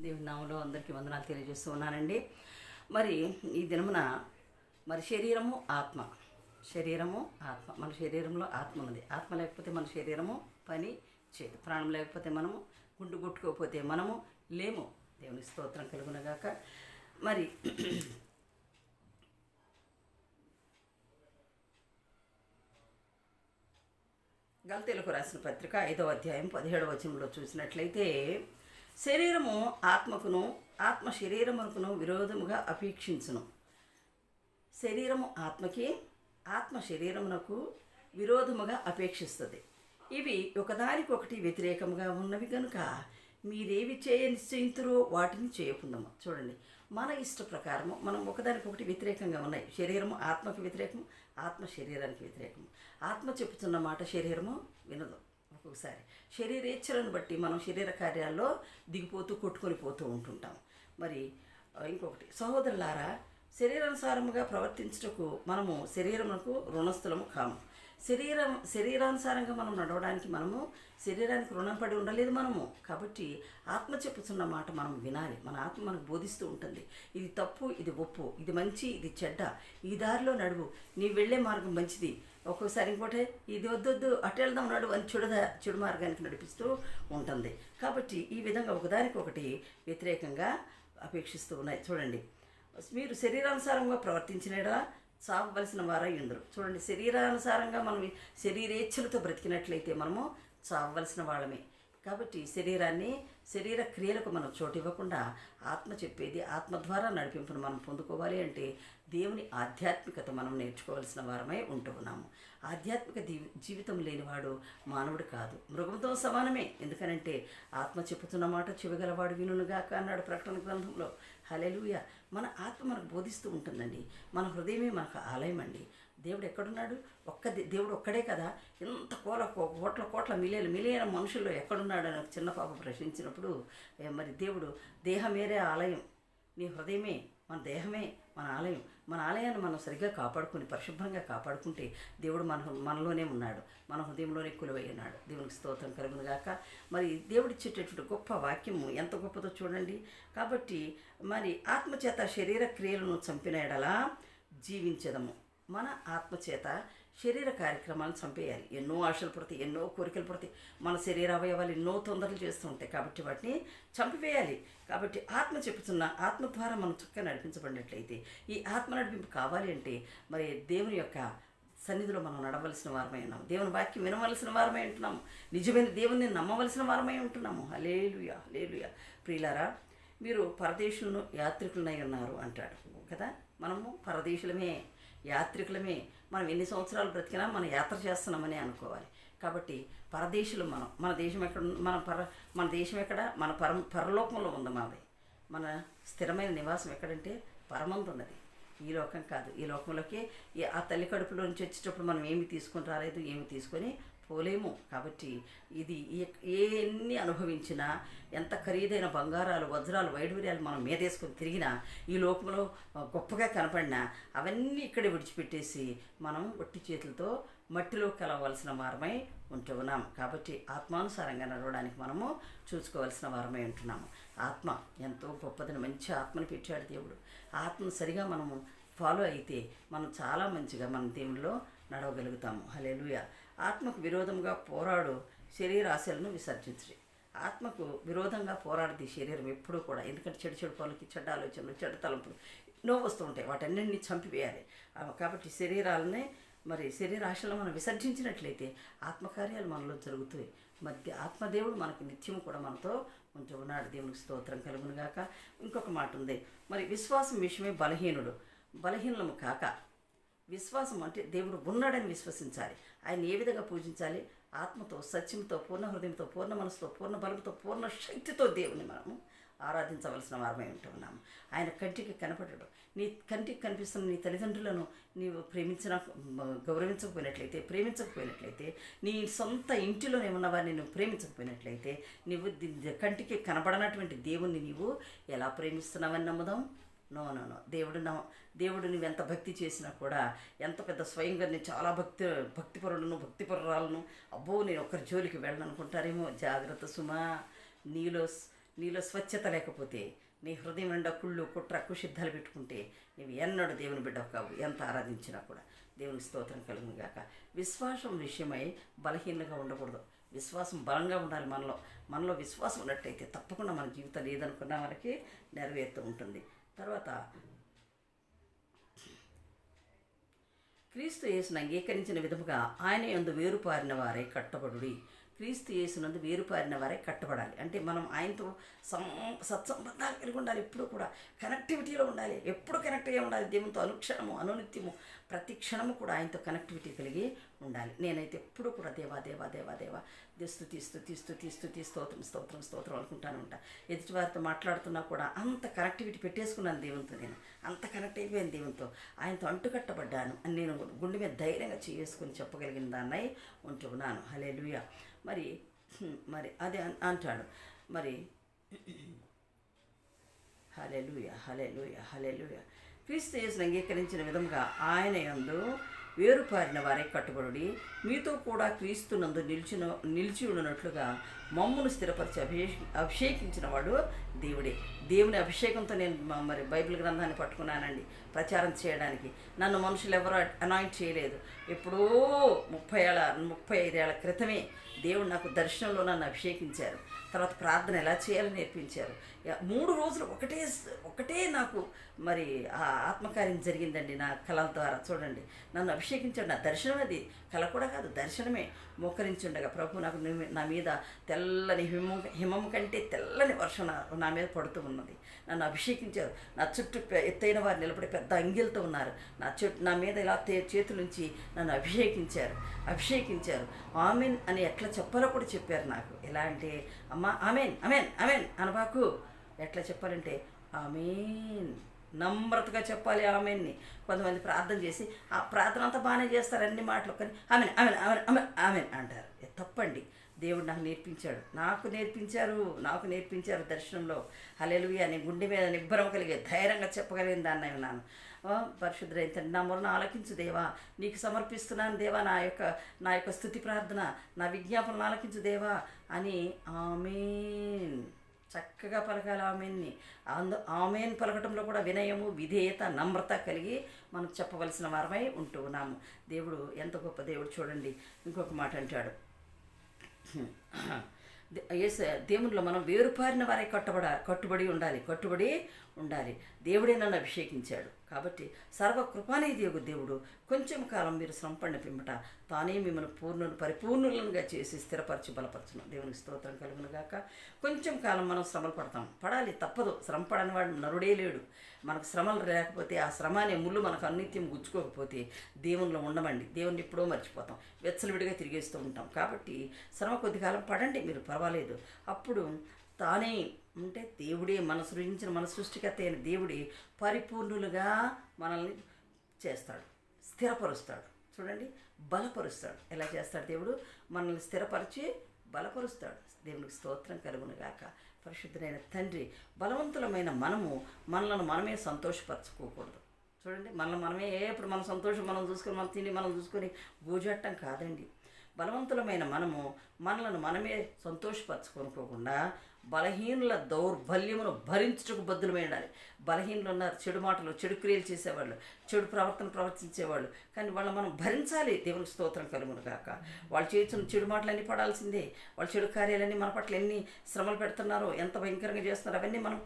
దేవుని నామంలో అందరికీ వందనాలు తెలియజేస్తూ ఉన్నానండి. మరి ఈ దినమున మరి శరీరము ఆత్మ. శరీరము ఆత్మ. మన శరీరంలో ఆత్మ ఉన్నది. ఆత్మ లేకపోతే మన శరీరము పని చేయదు. ప్రాణం లేకపోతే మనము గుండు కొట్టుకోకపోతే మనము లేము. దేవుని స్తోత్రం కలుగునగాక. మరి గల్తీలకు రాసిన పత్రిక ఐదవ అధ్యాయం పదిహేడవ వచనంలో చూసినట్లయితే శరీరము ఆత్మకును ఆత్మ శరీరమునకును విరోధముగా అపేక్షించును. శరీరము ఆత్మకి ఆత్మ శరీరమునకు విరోధముగా అపేక్షిస్తుంది. ఇవి ఒకదానికొకటి వ్యతిరేకంగా ఉన్నవి కనుక మీరేవి చేయ నిశ్చయింతురో వాటిని చేయకుందాము చూడండి మన ఇష్ట ప్రకారము మనం ఒకదానికొకటి వ్యతిరేకంగా ఉన్నాయి. శరీరము ఆత్మకు వ్యతిరేకం ఆత్మ శరీరానికి వ్యతిరేకం ఆత్మ చెప్పుతున్న మాట శరీరము వినదు. ఒక్కొక్కసారి. శరీరేచ్ఛలను బట్టి మనం శరీర కార్యాల్లో దిగిపోతూ కొట్టుకొని పోతూ ఉంటుంటాం. మరి ఇంకొకటి. సహోదరులారా శరీరానుసారముగా ప్రవర్తించుటకు మనము శరీరమునకు రుణస్థులము కాము. శరీరం శరీరానుసారంగా మనం నడవడానికి మనము శరీరానికి రుణం పడి ఉండలేదు మనము. కాబట్టి ఆత్మ చెప్పుతున్న మాట మనం వినాలి. మన ఆత్మ మనకు బోధిస్తూ ఉంటుంది. ఇది తప్పు ఇది ఒప్పు ఇది మంచి ఇది చెడ్డ. ఈ దారిలో నడువు. నీ వెళ్ళే మార్గం మంచిది. ఒక్కోసారి ఇంకోటే ఇది వద్దొద్దు అటు వెళ్దాం నడువు అని చెడుద చెడు మార్గానికి నడిపిస్తూ ఉంటుంది. కాబట్టి ఈ విధంగా ఒకదానికొకటి వ్యతిరేకంగా అపేక్షిస్తూ ఉన్నాయి. చూడండి. మీరు శరీరానుసారంగా ప్రవర్తించిన చావవలసిన వారై ఉందరు. చూడండి శరీరానుసారంగా మనం శరీరేచ్ఛలతో బ్రతికినట్లయితే మనము చావవలసిన వాళ్ళమే. కాబట్టి శరీరాన్ని శరీర క్రియలకు మనం చోటు ఇవ్వకుండా ఆత్మ చెప్పేది ఆత్మ ద్వారా నడిపింపును మనం పొందుకోవాలి అంటే దేవుని ఆధ్యాత్మికత మనం నేర్చుకోవాల్సిన వారమై ఉంటూ ఉన్నాము. ఆధ్యాత్మిక జీవితం లేనివాడు మానవుడు కాదు. మృగంతో సమానమే. ఎందుకనంటే ఆత్మ చెప్పుతున్న మాట చెవిగలవాడు వినుగాక అన్నాడు ప్రకటన గ్రంథంలో. హలెలుయ మన ఆత్మ మనకు బోధిస్తూ ఉంటుందండి. మన హృదయమే మనకు ఆలయం అండి. దేవుడు ఎక్కడున్నాడు? ఒక్క దే- దేవుడు ఒక్కడే కదా? ఇంత కోల కోట్ల కోట్ల మిలియన్ మిలియన్ మనుషుల్లో ఎక్కడున్నాడు అని చిన్న పాప ప్రశ్నించినప్పుడు మరి దేవుడు దేహమేరే ఆలయం. నీ హృదయమే మన దేహమే మన ఆలయం. మన ఆలయాన్ని మనం సరిగ్గా కాపాడుకొని పరిశుభ్రంగా కాపాడుకుంటే దేవుడు మన మనలోనే ఉన్నాడు. మన హృదయంలోనే కొలువై ఉన్నాడు దేవునికి స్తోత్రం కలుగును గాక. మరి దేవుడిచ్చేటటువంటి గొప్ప వాక్యము ఎంత గొప్పదో చూడండి. కాబట్టి మరి ఆత్మచేత శరీర క్రియలను చంపిన ఎడలా జీవించదము. మన ఆత్మచేత శరీర కార్యక్రమాలను చంపేయాలి. ఎన్నో ఆశలు పడతాయి ఎన్నో కోరికలు పడతాయి. మన శరీర అవయవాలు ఎన్నో తొందరలు చేస్తూ ఉంటాయి కాబట్టి వాటిని చంపివేయాలి. కాబట్టి ఆత్మ చెప్పుతున్న ఆత్మ ద్వారా మనం చక్కగా నడిపించబడినట్లయితే ఈ ఆత్మ నడిపింపు కావాలి అంటే మరి దేవుని యొక్క సన్నిధిలో మనం నడవలసిన వారమై ఉన్నాం. దేవుని వాక్యం వినవలసిన వారమై ఉంటున్నాము నిజమైన దేవుని నమ్మవలసిన వారమై ఉంటున్నాము. హలేలుయా హలేలుయా ప్రియులారా మీరు పరదేశులను యాత్రికులనై ఉన్నారు అంటాడు కదా. మనము పరదేశులమే. యాత్రికులమే. మనం ఎన్ని సంవత్సరాలు బ్రతికినా మనం యాత్ర చేస్తున్నామని అనుకోవాలి. కాబట్టి పరదేశులు మనం. మన దేశం ఎక్కడ మన పర మన దేశం ఎక్కడ? మన పర పరలోకంలో ఉంది మాది. మన స్థిరమైన నివాసం ఎక్కడంటే పరమందు ఉన్నది ఈ లోకం కాదు. ఈ లోకంలోకి ఆ తల్లి కడుపులో నుంచి వచ్చేటప్పుడు మనం ఏమి తీసుకొని రాలేదు ఏమి తీసుకొని పోలేము. కాబట్టి ఇది ఏ- ఎన్ని అనుభవించినా ఎంత ఖరీదైన బంగారాలు వజ్రాలు వైడూర్యాలు మనం మీదేసుకొని తిరిగినా ఈ లోకంలో గొప్పగా కనపడినా అవన్నీ ఇక్కడే విడిచిపెట్టేసి మనం ఒట్టి చేతులతో మట్టిలో కలవలసిన వారమై ఉంటూ ఉన్నాం. కాబట్టి ఆత్మానుసారంగా నడవడానికి మనము చూసుకోవాల్సిన వారమై ఉంటున్నాము. ఆత్మ ఎంతో గొప్పదని మంచి ఆత్మని పెట్టాడు దేవుడు. ఆత్మను సరిగా మనము ఫాలో అయితే మనం చాలా మంచిగా మన దేవుల్లో నడవగలుగుతాము. హలేలుయ ఆత్మకు విరోధంగా పోరాడు శరీరాశలను విసర్జించి. ఆత్మకు విరోధంగా పోరాడది శరీరం ఎప్పుడూ కూడా ఎందుకంటే చెడు చెడు పనులకి చెడ్డ ఆలోచనలు చెడ్డ తలంపులు ఎన్నో వస్తూ ఉంటాయి. వాటన్నింటినీ చంపివేయాలి. కాబట్టి శరీరాలనే మరి శరీరాశలను మనం విసర్జించినట్లయితే ఆత్మకార్యాలు మనలో జరుగుతాయి. మధ్య ఆత్మదేవుడు మనకు నిత్యము కూడా మనతో ఉంటూ ఉన్నాడు. దేవునికి స్తోత్రం కలుగునుగాక ఇంకొక మాట ఉంది. మరి విశ్వాసం విషయమే బలహీనుడు. బలహీనము కాక విశ్వాసం అంటే దేవుడు ఉన్నాడని విశ్వసించాలి. ఆయన ఏ విధంగా పూజించాలి? ఆత్మతో సత్యంతో పూర్ణ హృదయంతో పూర్ణ మనసుతో పూర్ణ బలంతో పూర్ణ శక్తితో దేవుని మనము ఆరాధించవలసిన వారమై ఉంటున్నాము ఆయన కంటికి కనపడడు. నీ కంటికి కనిపిస్తున్న నీ తల్లిదండ్రులను నీవు ప్రేమించిన గౌరవించకపోయినట్లయితే ప్రేమించకపోయినట్లయితే నీ సొంత ఇంటిలోనే ఉన్న వారిని నువ్వు ప్రేమించకపోయినట్లయితే నీవు కంటికి కనబడనటువంటి దేవుణ్ణి నీవు ఎలా ప్రేమిస్తున్నావని నమ్ముదాం? No no no. దేవుడు నా దేవుడు నువ్వు ఎంత భక్తి చేసినా కూడా ఎంత పెద్ద స్వయంగా నేను చాలా భక్తి భక్తిపరులను భక్తిపరురాలను. అబ్బో నేను ఒక్కరి జోలికి వెళ్ళాలనుకుంటారేమో జాగ్రత్త సుమా. నీలో నీలో స్వచ్ఛత లేకపోతే నీ హృదయం నిండా కుళ్ళు కుట్ర కుషిద్ధాలు పెట్టుకుంటే నువ్వు ఎన్నడూ దేవుని బిడ్డ కావు ఎంత ఆరాధించినా కూడా. దేవునికి స్తోత్రం కలుగుగాక విశ్వాసం విషయమై బలహీనంగా ఉండకూడదు. విశ్వాసం బలంగా ఉండాలి మనలో. మనలో విశ్వాసం ఉన్నట్టయితే తప్పకుండా మన జీవితం ఏదనుకున్నా మనకి నెరవేరుతూ ఉంటుంది. తర్వాత క్రీస్తు యేసును అంగీకరించిన విధముగా ఆయన యందు వేరుపారిన వారే కట్టబడుడి. క్రీస్తు యేసునందు వేరుపారిన వారే కట్టబడాలి. అంటే మనం ఆయనతో సం సత్సంబంధాలు కలిగి ఉండాలి. ఎప్పుడు కూడా కనెక్టివిటీలో ఉండాలి. ఎప్పుడు కనెక్ట్ అయ్యి ఉండాలి. దేవునితో అనుక్షణము అనునిత్యము ప్రతి క్షణము కూడా ఆయనతో కనెక్టివిటీ కలిగి ఉండాలి. నేనైతే ఎప్పుడు కూడా దేవా దేవా దేవా దేవా స్థుతి స్థుతి స్థుతి స్థుతి స్తోత్రం స్తోత్రం స్తోత్రం అనుకుంటాను ఉంటా. ఎదుటి వారితో మాట్లాడుతున్నా కూడా అంత కనెక్టివిటీ పెట్టేసుకున్నాను దేవునితో నేను. అంత కనెక్ట్ అయిపోయాను దేవునితో. ఆయనతో అంటుకట్టబడ్డాను. అని నేను గుండె మీద ధైర్యంగా చేసుకుని చెప్పగలిగిన దాన్నై ఉంటున్నాను హలే మరి మరి అదే అన్- అంటాడు. మరి హలే లూయ హలే లూయ హలే లూయ క్రీస్తు చేసిన అంగీకరించిన విధంగా ఆయన యందు వేరుపారిన వారే కట్టుబడి మీతో కూడా క్రీస్తునందు నిలిచిన నిలిచి ఉన్నట్లుగా మమ్మును స్థిరపరిచి అభిషే అభిషేకించిన వాడు దేవుడే. దేవుని అభిషేకంతో నేను మరి బైబిల్ గ్రంథాన్ని పట్టుకున్నానండి. ప్రచారం చేయడానికి. నన్ను మనుషులు ఎవరు అనాయింట్ చేయలేదు. ఎప్పుడో ముప్పై ఏళ్ళ ముప్పై ఐదేళ్ళ క్రితమే దేవుడు నాకు దర్శనంలో నన్ను అభిషేకించారు. తర్వాత ప్రార్థన ఎలా చేయాలో నేర్పించారు. మూడు రోజులు ఒకటే ఒకటే నాకు మరి ఆ ఆత్మకార్యం జరిగిందండి నా కళల ద్వారా. చూడండి నన్ను అభిషేకించాడు. నా దర్శనం అది కళ కూడా కాదు దర్శనమే. మోకరించుండగా ప్రభు నాకు నా మీద తెల్లని హిమం హిమం కంటే తెల్లని వర్షం నా నా మీద పడుతూ ఉన్నది. నన్ను అభిషేకించారు. నా చుట్టూ ఎత్తైన వారు నిలబడి పెద్ద అంగిలతో ఉన్నారు. నా చుట్టూ నా మీద ఇలా తే చేతులుంచి నన్ను అభిషేకించారు. అభిషేకించారు. ఆమెన్ అని ఎట్లా చెప్పాలో కూడా చెప్పారు నాకు. ఎలా అంటే అమ్మ ఆమెన్ అమెన్ అమెన్ అనబాకు ఎట్లా చెప్పాలంటే ఆమెన్ నమ్రతగా చెప్పాలి ఆమెన్ని కొంతమంది ప్రార్థన చేసి ఆ ప్రార్థన అంతా బాగానే చేస్తారు అన్ని మాటలు. కానీ ఆమె ఆమె ఆమె ఆమెన్ ఆమెన్ అంటారు. తప్పండి. దేవుడు నాకు నేర్పించాడు. నాకు నేర్పించారు నాకు నేర్పించారు దర్శనంలో. హలెలువి అని గుండె మీద నిబ్బరం కలిగే ధైర్యంగా చెప్పగలిగిన దాన్ని అయి ఉన్నాను. ఓ, పరిశుద్ధుడైన తండ్రి నా మొరను ఆలకించు దేవా. నీకు సమర్పిస్తున్నాను దేవా నా యొక్క నా యొక్క స్థుతి ప్రార్థన. నా విజ్ఞాపనలు ఆలకించు దేవా. అని ఆమెన్. చక్కగా పలకాలి ఆమెన్ని. అందు ఆమెన్ పలకటంలో కూడా వినయము విధేయత నమ్రత కలిగి మనం చెప్పవలసిన వారమై ఉంటూ ఉన్నాము. దేవుడు ఎంత గొప్ప దేవుడు చూడండి. ఇంకొక మాట అంటాడు. ఏసు దేవునిలో మనం వేరుపారిన వారే కట్టబడ కట్టుబడి ఉండాలి కట్టుబడి ఉండాలి. దేవుడే నన్ను అభిషేకించాడు. కాబట్టి సర్వ దేవుడు కొంచెం కాలం మీరు శ్రమపడిన పిమ్మట తానే మిమ్మల్ని పూర్ణులు పరిపూర్ణులుగా చేసి స్థిరపరచి బలపరచును. దేవునికి స్తోత్రం కలుగును గాక కొంచెం కాలం మనం శ్రమలు పడతాం. పడాలి తప్పదు. శ్రమ పడని వాడు నరుడే లేడు. మనకు శ్రమలు లేకపోతే ఆ శ్రమ అనే ముళ్ళు మనకు అన్నిత్యం గుచ్చుకోకపోతే దేవునిలో ఉండమండి. దేవుని ఎప్పుడో మర్చిపోతాం. వెచ్చలవిడిగా తిరిగేస్తూ ఉంటాం. కాబట్టి శ్రమ కొద్ది కాలం పడండి మీరు పర్వాలేదు. అప్పుడు తానే అంటే దేవుడే మన సృజించిన మన సృష్టికర్త అయిన దేవుడే పరిపూర్ణులుగా మనల్ని చేస్తాడు స్థిరపరుస్తాడు. చూడండి బలపరుస్తాడు. ఎలా చేస్తాడు దేవుడు? మనల్ని స్థిరపరిచి బలపరుస్తాడు. దేవునికి స్తోత్రం కలుగును గాక తండ్రి బలవంతులమైన మనము మనలను మనమే సంతోషపరచుకోకూడదు. చూడండి మనల్ని మనమే ఎప్పుడు మన సంతోషం మనం చూసుకొని మనం తిని మనం చూసుకొని గూజట్టం కాదండి. బలవంతులమైన మనము మనలను మనమే సంతోషపరచుకోనుకోకుండా బలహీనుల దౌర్బల్యమును భరించుటకు బద్దులమై ఉండాలి. బలహీనులు ఉన్నారు చెడు మాటలు చెడు క్రియలు చేసేవాళ్ళు చెడు ప్రవర్తన ప్రవర్తించేవాళ్ళు. కానీ వాళ్ళని మనం భరించాలి. దేవునికి స్తోత్రం కలుగును కాక వాళ్ళు చేస్తున్న చెడు మాటలన్నీ పడాల్సిందే. వాళ్ళ చెడు కార్యాలన్నీ మన పట్ల ఎన్ని శ్రమలు పెడుతున్నారో ఎంత భయంకరంగా చేస్తున్నారో అవన్నీ మనం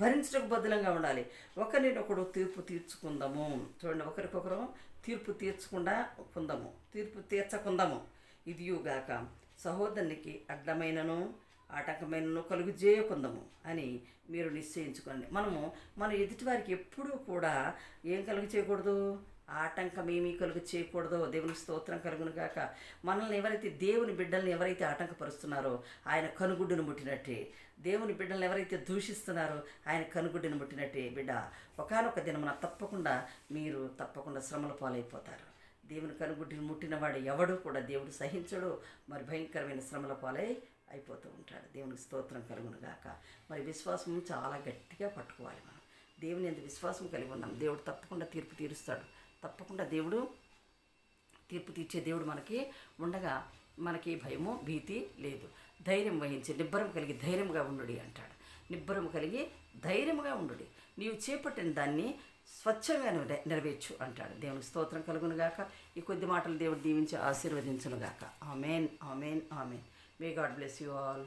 భరించడానికి బద్దులంగా ఉండాలి. ఒకరినొకడు తీర్పు తీర్చుకుందాము. చూడండి ఒకరికొకరు తీర్పు తీర్చకుండా కుందాము. తీర్పు తీర్చకుందాము. ఇదియుగాక సహోదరునికి అడ్డమైనను ఆటంకమైనను కలుగు చేయకుందాము అని మీరు నిశ్చయించుకోండి. మనము మన ఎదుటివారికి ఎప్పుడూ కూడా ఏం కలుగు చేయకూడదు ఆటంకం ఏమీ కలుగు చేయకూడదు దేవుని స్తోత్రం కలుగును గాక మనల్ని ఎవరైతే దేవుని బిడ్డల్ని ఎవరైతే ఆటంకపరుస్తున్నారో ఆయన కనుగుడ్డును ముట్టినట్టే. దేవుని బిడ్డల్ని ఎవరైతే దూషిస్తున్నారో ఆయన కనుగుడ్డును ముట్టినట్టే. బిడ్డ ఒకనొక దినమున తప్పకుండా మీరు తప్పకుండా శ్రమల పాలైపోతారు. దేవుని కనుగుడ్డిని ముట్టినవాడు ఎవడు కూడా దేవుడు సహించడు. మరి భయంకరమైన శ్రమల పాలై అయిపోతూ ఉంటాడు. దేవునికి స్తోత్రం కలుగును గాక. మరి విశ్వాసం చాలా గట్టిగా పట్టుకోవాలి మనం. దేవుని ఎంత విశ్వాసం కలిగి ఉన్నాం దేవుడు తప్పకుండా తీర్పు తీరుస్తాడు. తప్పకుండా దేవుడు తీర్పు తీర్చే దేవుడు మనకి ఉండగా మనకి భయము భీతి లేదు. ధైర్యం వహించి నిబ్బరం కలిగి ధైర్యంగా ఉండు అంటాడు. నిబ్బరం కలిగి ధైర్యముగా ఉండు నీవు చేపట్టిన దాన్ని స్వచ్ఛంగా నెరవేర్చు అంటాడు. దేవునికి స్తోత్రం కలుగునుగాక ఈ కొద్ది మాటలు దేవుడు దీవించి ఆశీర్వదించునుగాక amen amen amen. May God bless you all